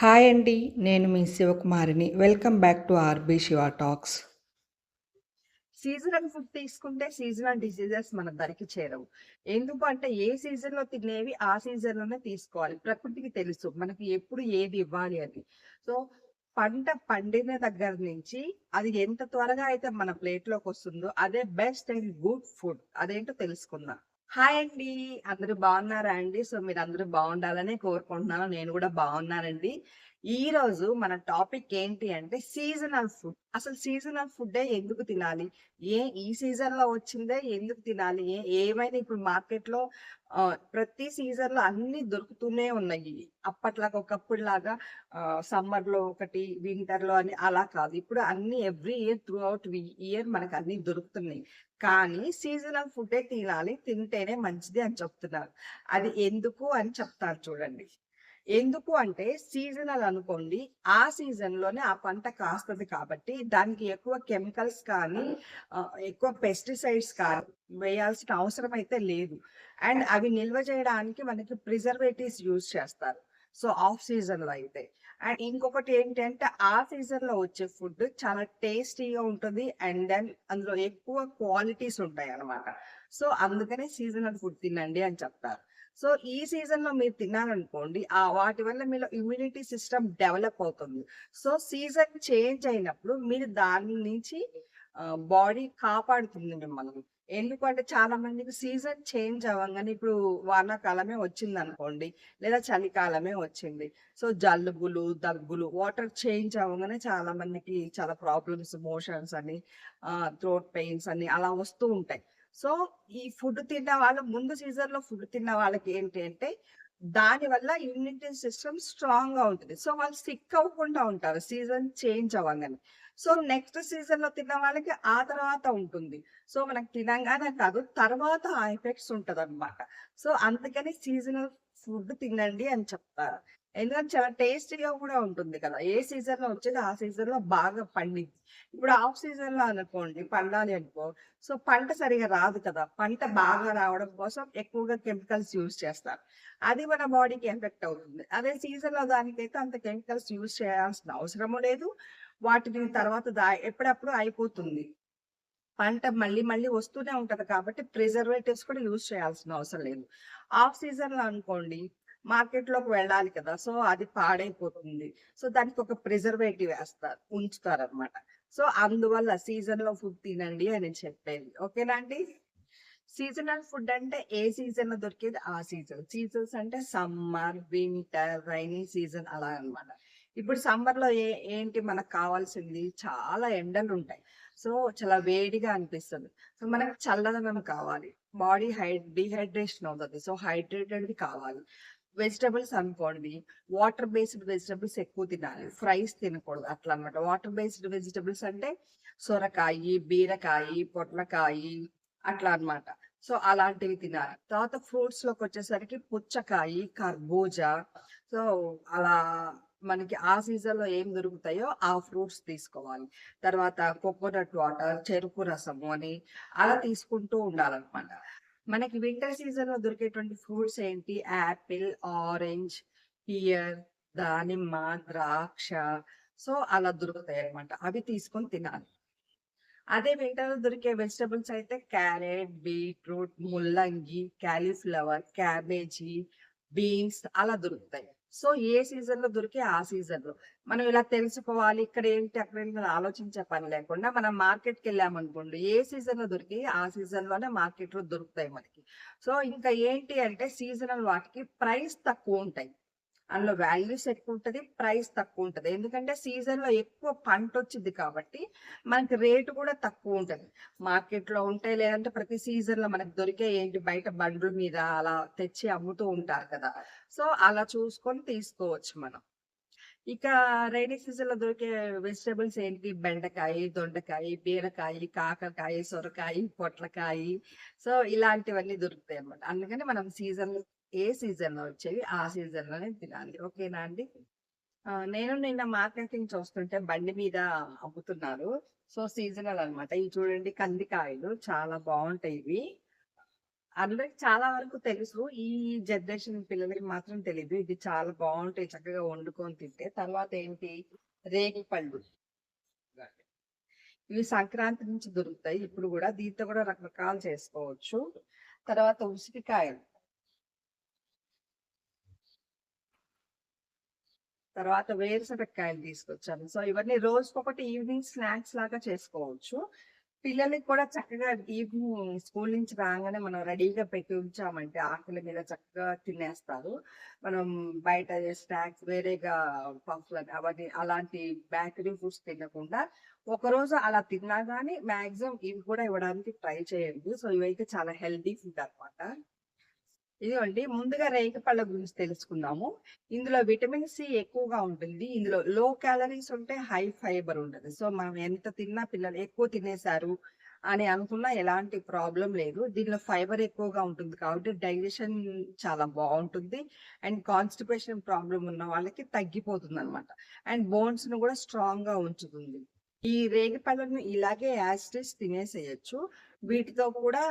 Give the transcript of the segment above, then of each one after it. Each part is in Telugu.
హాయ్ అండి నేను మీ శివకుమారిని. Welcome back to RB Siva talks. Seasonal food తీసుకుంటే సీజనల్ డిసీజెస్ మన దరికి చేరవు. ఎందుకు అంటే ఏ సీజన్లో తినేవి ఆ సీజన్లోనే తీసుకోవాలి. ప్రకృతికి తెలుసు మనకి ఎప్పుడు ఏది ఇవ్వాలి అని. సో పంట పండిన దగ్గర నుంచి అది ఎంత త్వరగా అయితే మన ప్లేట్లోకి వస్తుందో అదే బెస్ట్ అండ్ గుడ్ ఫుడ్. అదేంటో తెలుసుకుందాం. హాయ్ అండి. అందరూ బాగున్నారా అండి? సో మీరు అందరూ బాగుండాలని కోరుకుంటున్నాను. నేను కూడా బాగున్నానండి. ఈ రోజు మన టాపిక్ ఏంటి అంటే సీజనల్ ఫుడ్. అసలు సీజనల్ ఫుడ్ ఎందుకు తినాలి? ఏ ఈ సీజన్లో వచ్చిందే ఎందుకు తినాలి? ఏ ఏమైనా ఇప్పుడు మార్కెట్లో ప్రతి సీజన్లో అన్ని దొరుకుతూనే ఉన్నాయి. అప్పట్లాగా ఒకప్పుడు లాగా సమ్మర్లో ఒకటి వింటర్లో అని అలా కాదు. ఇప్పుడు అన్ని every year throughout year మనకు అన్ని దొరుకుతున్నాయి. కానీ సీజనల్ ఫుడ్డే తినాలి తింటేనే మంచిది అని చెప్తున్నారు. అది ఎందుకు అని చెప్తారు చూడండి. ఎందుకు అంటే సీజనల్ అనుకోండి ఆ సీజన్లోనే ఆ పంట కాస్తుంది కాబట్టి దానికి ఎక్కువ కెమికల్స్ కానీ ఎక్కువ పెస్టిసైడ్స్ కానీ వేయాల్సిన అవసరం అయితే లేదు. అండ్ అవి నిల్వ చేయడానికి మనకి ప్రిజర్వేటివ్స్ యూజ్ చేస్తారు. సో ఆఫ్ సీజన్లో అయితే. అండ్ ఇంకొకటి ఏంటంటే ఆ సీజన్లో వచ్చే ఫుడ్ చాలా టేస్టీగా ఉంటుంది అండ్ దెన్ అందులో ఎక్కువ క్వాలిటీస్ ఉంటాయి అన్నమాట సో అందుకనే సీజనల్ ఫుడ్ తినండి అని చెప్తారు. సో ఈ సీజన్లో మీరు తిన్నారనుకోండి ఆ వాటి వల్ల మీలో ఇమ్యూనిటీ సిస్టమ్ డెవలప్ అవుతుంది. సో సీజన్ చేంజ్ అయినప్పుడు మీరు దాని నుంచి బాడీ కాపాడుతుంది మిమ్మల్ని. ఎందుకంటే చాలా మందికి సీజన్ చేంజ్ అవ్వగానే ఇప్పుడు వానాకాలమే వచ్చింది అనుకోండి లేదా చలికాలమే వచ్చింది. సో జలుబులు దగ్గులు వాటర్ చేంజ్ అవ్వగానే చాలా మందికి చాలా ప్రాబ్లమ్స్ మోషన్స్ అని థ్రోట్ పెయిన్స్ అని అలా వస్తూ ఉంటాయి. సో ఈ ఫుడ్ తిన్న వాళ్ళు ముందు సీజన్లో ఫుడ్ తిన్న వాళ్ళకి ఏంటి అంటే దాని వల్ల ఇమ్యూనిటీ సిస్టమ్ స్ట్రాంగ్గా ఉంటుంది. సో వాళ్ళు సిక్ అవ్వకుండా ఉంటారు. సీజన్ చేంజ్ అవ్వగానే. సో నెక్స్ట్ సీజన్లో తిన్న వాళ్ళకి ఆ తర్వాత ఉంటుంది. సో మనకు తినంగానే కాదు తర్వాత ఆ ఎఫెక్ట్స్ ఉంటది అనమాట సో అందుకని సీజనల్ ఫుడ్ తినండి అని చెప్తారు. ఎందుకంటే చాలా టేస్టీగా కూడా ఉంటుంది కదా. ఏ సీజన్లో వచ్చేది ఆ సీజన్లో బాగా పండింది. ఇప్పుడు ఆఫ్ సీజన్లో అనుకోండి పండాలి అనుకో సో పంట సరిగా రాదు కదా. పంట బాగా రావడం కోసం ఎక్కువగా కెమికల్స్ యూజ్ చేస్తారు. అది మన బాడీకి ఎఫెక్ట్ అవుతుంది. అదే సీజన్లో దానికైతే అంత కెమికల్స్ యూజ్ చేయాల్సిన అవసరము లేదు. వాటిని తర్వాత దా ఎప్పుడప్పుడు అయిపోతుంది. పంట మళ్ళీ మళ్ళీ వస్తూనే ఉంటది కాబట్టి ప్రిజర్వేటివ్స్ కూడా యూజ్ చేయాల్సిన అవసరం లేదు. ఆఫ్ సీజన్లో అనుకోండి మార్కెట్లోకి వెళ్ళాలి కదా. సో అది పాడైపోతుంది. సో దానికి ఒక ప్రిజర్వేటివ్ వేస్తారు ఉంచుతారు అనమాట సో అందువల్ల సీజన్లో ఫుడ్ తినండి అని చెప్పేది. ఓకేనా అండి? సీజనల్ ఫుడ్ అంటే ఏ సీజన్లో దొరికేది? ఆ సీజన్. సీజన్స్ అంటే సమ్మర్ వింటర్ రైనీ సీజన్ అలా అన్నమాట. ఇప్పుడు సమ్మర్లో ఏ ఏంటి మనకు కావాల్సింది? చాలా ఎండలు ఉంటాయి. సో చాలా వేడిగా అనిపిస్తుంది. సో మనకు చల్లదనం కావాలి. బాడీ హై డిహైడ్రేషన్ అవుతుంది. సో హైడ్రేటెడ్ కావాలి. వెజిటబుల్స్ అనుకోండి వాటర్ బేస్డ్ వెజిటబుల్స్ ఎక్కువ తినాలి. ఫ్రైస్ తినకూడదు అట్లా అన్నమాట వాటర్ బేస్డ్ వెజిటబుల్స్ అంటే సొరకాయ బీరకాయ పొట్లకాయ అట్లా అన్నమాట సో అలాంటివి తినాలి. తర్వాత ఫ్రూట్స్లోకి వచ్చేసరికి పుచ్చకాయ కర్బూజా. సో అలా మనకి ఆ సీజన్లో ఏం దొరుకుతాయో ఆ ఫ్రూట్స్ తీసుకోవాలి. తర్వాత కోకోనట్ వాటర్ చెరుకు రసము అని అలా తీసుకుంటూ ఉండాలన్నమాట. మనకి వింటర్ సీజన్లో దొరికేటువంటి ఫ్రూట్స్ ఏంటి? యాపిల్ ఆరెంజ్ పియర్ దానిమ్మ ద్రాక్ష. సో అలా దొరుకుతాయి అన్నమాట. అవి తీసుకొని తినాలి. అదే వింటర్లో దొరికే వెజిటబుల్స్ అయితే క్యారెట్ బీట్రూట్ ముల్లంగి క్యాలీఫ్లవర్ క్యాబేజీ బీన్స్ అలా దొరుకుతాయి. సో ఏ సీజన్లో దొరికే ఆ సీజన్లో మనం ఇలా తెలుసుకోవాలి ఇక్కడ ఏంటి అక్కడ ఏంటి అని ఆలోచించే పని లేకుండా మనం మార్కెట్కి వెళ్ళామనుకోండి ఏ సీజన్లో దొరికి ఆ సీజన్లోనే మార్కెట్లో దొరుకుతాయి మనకి. సో ఇంకా ఏంటి అంటే సీజనల్ వాటికి ప్రైస్ తక్కువ ఉంటాయి. అందులో వాల్యూస్ ఎక్కువ ఉంటుంది ప్రైస్ తక్కువ ఉంటది ఎందుకంటే సీజన్లో ఎక్కువ పంట వచ్చింది కాబట్టి మనకి రేటు కూడా తక్కువ ఉంటుంది మార్కెట్లో ఉంటాయి లేదంటే ప్రతి సీజన్లో మనకు మనకి దొరికే ఏంటి బయట బండ్ల మీద అలా తెచ్చి అమ్ముతూ ఉంటారు కదా. సో అలా చూసుకొని తీసుకోవచ్చు మనం. ఇక రైనీ సీజన్లో దొరికే వెజిటేబుల్స్ ఏంటి? బెండకాయ దొండకాయ బీరకాయ కాకరకాయ సొరకాయ పొట్లకాయ. సో ఇలాంటివన్నీ దొరుకుతాయి అన్నమాట అందుకని మనం సీజన్ ఏ సీజన్లో వచ్చేవి ఆ సీజన్లోనే తినాలి ఓకేనా అండి నేను నిన్న మార్కెటింగ్ చూస్తుంటే బండి మీద అమ్ముతున్నారు సో సీజనల్ అనమాట ఇవి చూడండి కందికాయలు చాలా బాగుంటాయి ఇవి అందరికి చాలా వరకు తెలుసు. ఈ జనరేషన్ పిల్లలకి మాత్రం తెలియదు ఇది చాలా బాగుంటాయి చక్కగా వండుకొని తింటే. తర్వాత ఏంటి రేగి పళ్ళు ఇవి సంక్రాంతి నుంచి దొరుకుతాయి. ఇప్పుడు కూడా దీంతో కూడా రకరకాలు చేసుకోవచ్చు. తర్వాత ఉసిరికాయలు. తర్వాత వేరుశనక్కాయలు తీసుకొచ్చాను. సో, ఇవన్నీ రోజుకొకటి ఈవినింగ్ స్నాక్స్ లాగా చేసుకోవచ్చు. పిల్లలకి కూడా చక్కగా ఈవినింగ్ స్కూల్ నుంచి రాగానే మనం రెడీగా పెట్టి ఉంచామంటే ఆకుల మీద చక్కగా తినేస్తారు. మనం బయట స్నాక్స్ వేరేగా పఫ్లు అవన్నీ అలాంటి బేకరీ ఫుడ్స్ తినకుండా ఒకరోజు అలా తిన్నా కానీ మాక్సిమం ఇవి కూడా ఇవ్వడానికి ట్రై చేయండి. సో, ఇవైతే చాలా హెల్తీ ఫుడ్ అనమాట ఇదిగోండి ముందుగా రేగి పళ్ళ గురించి తెలుసుకుందాము. ఇందులో విటమిన్ సి ఎక్కువగా ఉంటుంది. ఇందులో లో క్యాలరీస్ ఉంటే హై ఫైబర్ ఉంటుంది సో, మనం ఎంత తిన్నా పిల్లలు ఎక్కువ తినేసారు అని అనుకున్నా ఎలాంటి ప్రాబ్లం లేదు. దీనిలో ఫైబర్ ఎక్కువగా ఉంటుంది కాబట్టి డైజెషన్ చాలా బాగుంటుంది అండ్ కాన్‌స్టిపేషన్ ప్రాబ్లం ఉన్న వాళ్ళకి తగ్గిపోతుంది అనమాట అండ్ బోన్స్ని కూడా స్ట్రాంగ్గా ఉంచుతుంది. ఈ రేగి పళ్ళను ఇలాగే యాసిడ్స్ తినేసేయచ్చు తినేసేయొచ్చు. వీటితో కూడా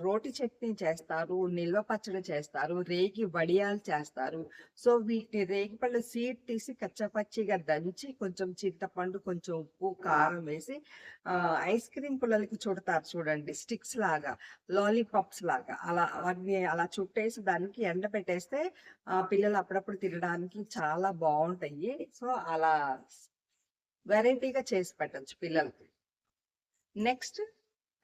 రోటి చట్నీ చేస్తారు. నిల్వ పచ్చడి చేస్తారు. రేగి వడియాలు చేస్తారు. సో, వీటిని రేగిపళ్ళు సీడ్ తీసి కచ్చపచ్చిగా దంచి కొంచెం చింతపండు, కొంచెం ఉప్పు, కారం వేసి ఐస్ క్రీమ్ పుల్లలకి చుడతారు చూడండి. స్టిక్స్ లాగా, లాలీపాప్స్ లాగా అలా అవన్నీ అలా చుట్టేసి దానికి ఎండ పెట్టేస్తే పిల్లలు అప్పుడప్పుడు తినడానికి చాలా బాగుంటాయి సో, అలా వెరైటీగా చేసి పెట్టచ్చు పిల్లలకి. నెక్స్ట్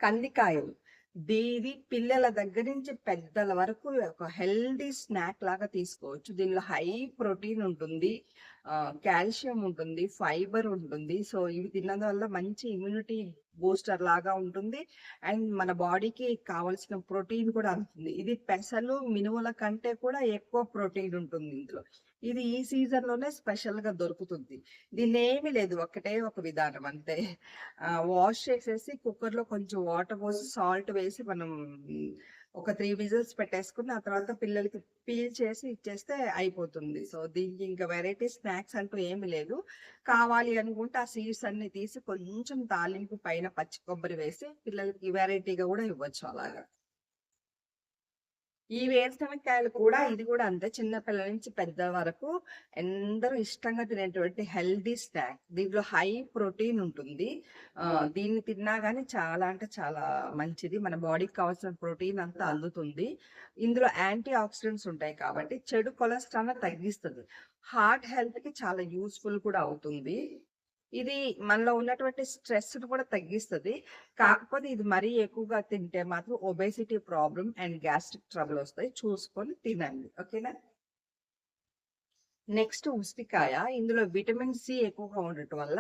కందికాయలు. దీది పిల్లల దగ్గర నుంచి పెద్దల వరకు ఒక హెల్దీ స్నాక్ లాగా తీసుకోవచ్చు. దీనిలో హై ప్రోటీన్ ఉంటుంది. కాల్షియం ఉంటుంది. ఫైబర్ ఉంటుంది. సో, ఇవి తినడం వల్ల మంచి ఇమ్యూనిటీ బూస్టర్ లాగా ఉంటుంది. అండ్ మన బాడీకి కావాల్సిన ప్రోటీన్ కూడా అందుతుంది. ఇది పెసలు, మినుముల కంటే కూడా ఎక్కువ ప్రోటీన్ ఉంటుంది ఇందులో. ఇది ఈ సీజన్‌లోనే స్పెషల్‌గా దొరుకుతుంది. దీన్నేమి లేదు. ఒకటే ఒక విధానం అంతే. వాష్ చేసేసి కుక్కర్‌లో కొంచెం వాటర్ పోసి సాల్ట్ వేసి మనం ఒక త్రీ విజిల్స్ పెట్టేసుకుని ఆ తర్వాత పిల్లలకి పీల్ చేసి ఇచ్చేస్తే అయిపోతుంది. సో, దీనికి ఇంకా వెరైటీ స్నాక్స్ అంటూ ఏమి లేదు. కావాలి అనుకుంటే ఆ సీడ్స్ అన్ని తీసి కొంచెం తాలింపు పైన పచ్చి కొబ్బరి వేసి పిల్లలకి వెరైటీగా కూడా ఇవ్వచ్చు అలాగా. ఈ వేరుశనక్కాయలు కూడా ఇది కూడా అంతే. చిన్న పిల్లల నుంచి పెద్ద వరకు అందరూ ఇష్టంగా తినేటువంటి హెల్తీ స్నాక్. దీంట్లో హై ప్రోటీన్ ఉంటుంది. దీన్ని తిన్నా గాని చాలా అంటే చాలా మంచిది. మన బాడీకి కావాల్సిన ప్రోటీన్ అంతా అందుతుంది. ఇందులో యాంటీ ఆక్సిడెంట్స్ ఉంటాయి కాబట్టి చెడు కొలెస్ట్రాల్‌ని తగ్గిస్తది. హార్ట్ హెల్త్‌కి చాలా యూజ్‌ఫుల్ కూడా అవుతుంది. ఇది మనలో ఉన్నటువంటి స్ట్రెస్ కూడా తగ్గిస్తుంది కాకపోతే ఇది మరీ ఎక్కువగా తింటే మాత్రం obesity problem and gastric trouble వస్తాయి. చూసుకొని తినండి. ఓకేనా? నెక్స్ట్ ఉసిరికాయ. ఇందులో విటమిన్ సి ఎక్కువగా ఉండటం వల్ల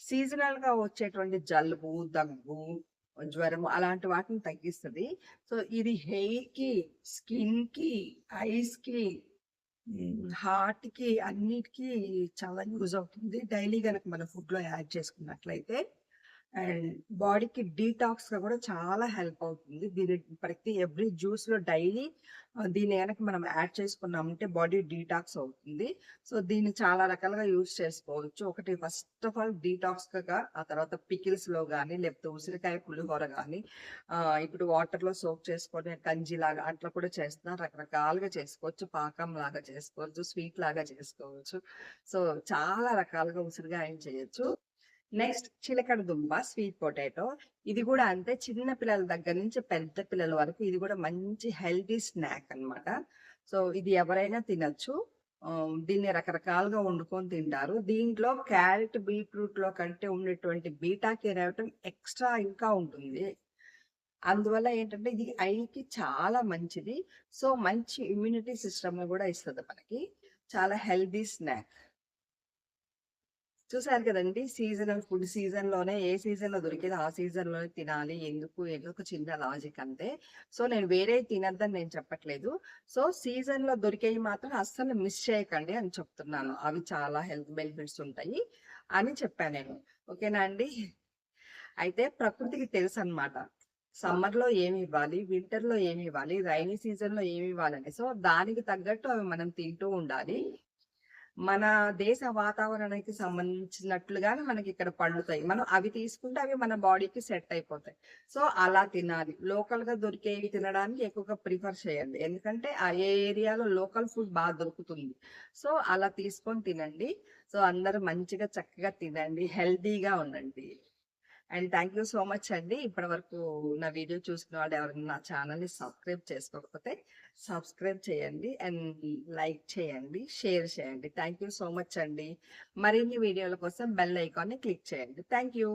సీజనల్‌గా వచ్చేటువంటి జలుబు, దగ్గు, జ్వరం అలాంటి వాటిని తగ్గిస్తుంది సో, ఇది హెయిర్‌కి, స్కిన్‌కి, ఐస్‌కి, హార్ట్ హార్ట్‌కి అన్నిటికీ చాలా యూజ్ అవుతుంది. డైలీ కనుక మనం ఫుడ్ ఫుడ్‌లో యాడ్ చేసుకున్నట్లయితే. అండ్ బాడీకి డీటాక్స్‌గా కూడా చాలా హెల్ప్ అవుతుంది. దీని ప్రతి ఎవ్రీ జ్యూస్‌లో డైలీ దీని వెనక మనం యాడ్ చేసుకున్నామంటే బాడీ డీటాక్స్ అవుతుంది. సో, దీన్ని చాలా రకాలుగా యూజ్ చేసుకోవచ్చు. ఒకటి ఫస్ట్ ఆఫ్ ఆల్ డీటాక్స్గా ఆ తర్వాత పికిల్స్‌లో కానీ లేకపోతే ఉసిరికాయ పులిహోర కానీ ఇప్పుడు ఇప్పుడు వాటర్‌లో సోక్ చేసుకొని కంజిలాగా అట్లా కూడా చేస్తున్నా రకరకాలుగా చేసుకోవచ్చు. పాకం లాగా చేసుకోవచ్చు. స్వీట్ లాగా చేసుకోవచ్చు. సో, చాలా రకాలుగా ఉసిరికాయని చేయొచ్చు. నెక్స్ట్ చిలకడ దుంప, స్వీట్ పొటాటో. ఇది కూడా అంతే. చిన్న పిల్లల దగ్గర నుంచి పెద్ద పిల్లల వరకు ఇది కూడా మంచి హెల్తీ స్నాక్ అన్నమాట. సో, ఇది ఎవరైనా తినొచ్చు. దీన్ని రకరకాలుగా వండుకొని తింటారు. దీంట్లో క్యారెట్ బీట్రూట్లో కంటే ఉండేటువంటి బీటా కెరోటిన్ ఎక్స్‌ట్రా ఇంకా ఉంటుంది. అందువల్ల ఏంటంటే ఇది ఐకి చాలా మంచిది. సో, మంచి ఇమ్యూనిటీ సిస్టమ్ కూడా ఇస్తుంది మనకి. చాలా హెల్దీ స్నాక్. చూసారు కదండి సీజనల్ ఫుడ్ సీజన్‌లోనే ఏ సీజన్‌లో దొరికేది ఆ సీజన్‌లోనే తినాలి. ఎందుకు ఏదో ఒక చిన్న లాజిక్ అంతే. సో, నేను వేరే తినద్దని నేను చెప్పట్లేదు. సో, సీజన్‌లో దొరికేవి మాత్రం అస్సలు మిస్ చేయకండి అని చెప్తున్నాను. అవి చాలా హెల్త్ బెనిఫిట్స్ ఉంటాయి అని చెప్పాను నేను. ఓకేనా అండి? అయితే ప్రకృతికి తెలుసు అన్నమాట సమ్మర్‌లో ఏమి ఇవ్వాలి? వింటర్‌లో ఏమి ఇవ్వాలి? రైనీ సీజన్‌లో ఏమి ఇవ్వాలని. సో, దానికి తగ్గట్టు అవి మనం తింటూ ఉండాలి. మన దేశ వాతావరణానికి సంబంధించినట్లుగానే మనకి ఇక్కడ పండుతాయి. మనం అవి తీసుకుంటే అవి మన బాడీకి సెట్ అయిపోతాయి. సో అలా తినాలి. లోకల్గా దొరికేవి తినడానికి ఎక్కువగా ప్రిఫర్ చేయండి. ఎందుకంటే ఆ ఏ ఏరియాలో లోకల్ ఫుడ్ బాగా దొరుకుతుంది. సో అలా తీసుకొని తినండి. సో అందరూ మంచిగా చక్కగా తినండి. హెల్దీగా ఉండండి. And thank you so much అండి. ఇప్పటి వరకు నా వీడియో చూసిన వాళ్ళు ఎవరైనా నా ఛానల్ని సబ్స్క్రైబ్ చేసుకోకపోతే సబ్స్క్రైబ్ చేయండి అండ్ లైక్ చేయండి షేర్ చేయండి. థ్యాంక్ యూ సో మచ్ అండి. మరిన్ని వీడియోల కోసం బెల్ ఐకాన్ని క్లిక్ చేయండి. Thank you.